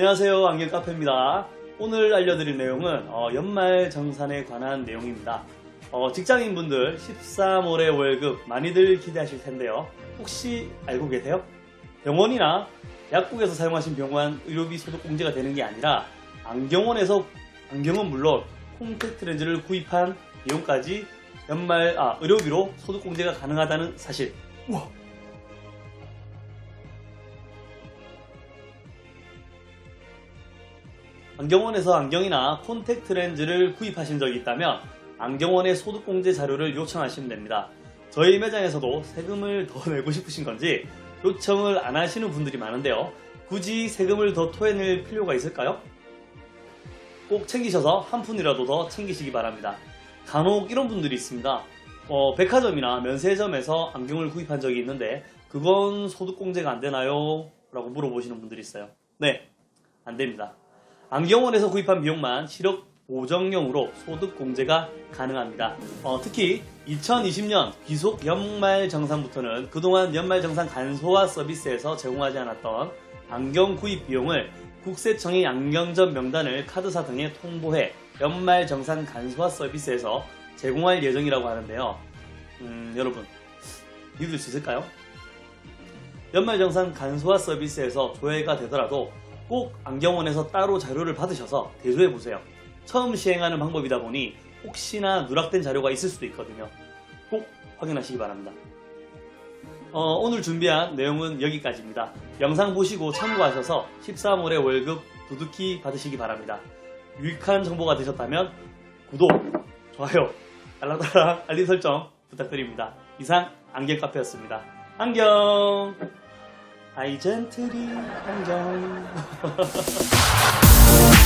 안녕하세요. 안경카페입니다. 오늘 알려드릴 내용은 어, 연말 정산에 관한 내용입니다. 어, 직장인분들 13월의 월급 많이들 기대하실 텐데요. 혹시 알고 계세요? 병원이나 약국에서 사용하신 병원 의료비 소득 공제가 되는 게 아니라 안경원에서 안경은 물론 콘택트 렌즈를 구입한 비용까지 연말 아, 의료비로 소득 공제가 가능하다는 사실. 우와. 안경원에서 안경이나 콘택트 렌즈를 구입하신 적이 있다면 안경원의 소득공제 자료를 요청하시면 됩니다. 저희 매장에서도 세금을 더 내고 싶으신 건지 요청을 안 하시는 분들이 많은데요. 굳이 세금을 더 토해낼 필요가 있을까요? 꼭 챙기셔서 한 푼이라도 더 챙기시기 바랍니다. 간혹 이런 분들이 있습니다. 어, 백화점이나 면세점에서 안경을 구입한 적이 있는데 그건 소득공제가 안 되나요? 라고 물어보시는 분들이 있어요. 네, 안 됩니다. 안경원에서 구입한 비용만 실업 보정용으로 소득 공제가 가능합니다. 어, 특히 2020년 귀속 연말 정산부터는 그동안 연말 정산 간소화 서비스에서 제공하지 않았던 안경 구입 비용을 국세청의 안경점 명단을 카드사 등에 통보해 연말 정산 간소화 서비스에서 제공할 예정이라고 하는데요. 음, 여러분 믿을 수 있을까요? 연말 정산 간소화 서비스에서 조회가 되더라도 꼭 안경원에서 따로 자료를 받으셔서 대조해 보세요. 처음 시행하는 방법이다 보니 혹시나 누락된 자료가 있을 수도 있거든요. 꼭 확인하시기 바랍니다. 어, 오늘 준비한 내용은 여기까지입니다. 영상 보시고 참고하셔서 13월의 월급 두둑히 받으시기 바랍니다. 유익한 정보가 되셨다면 구독, 좋아요, 알람달랑 알림 설정 부탁드립니다. 이상 안경카페였습니다. 안경! 아이젠트리 안경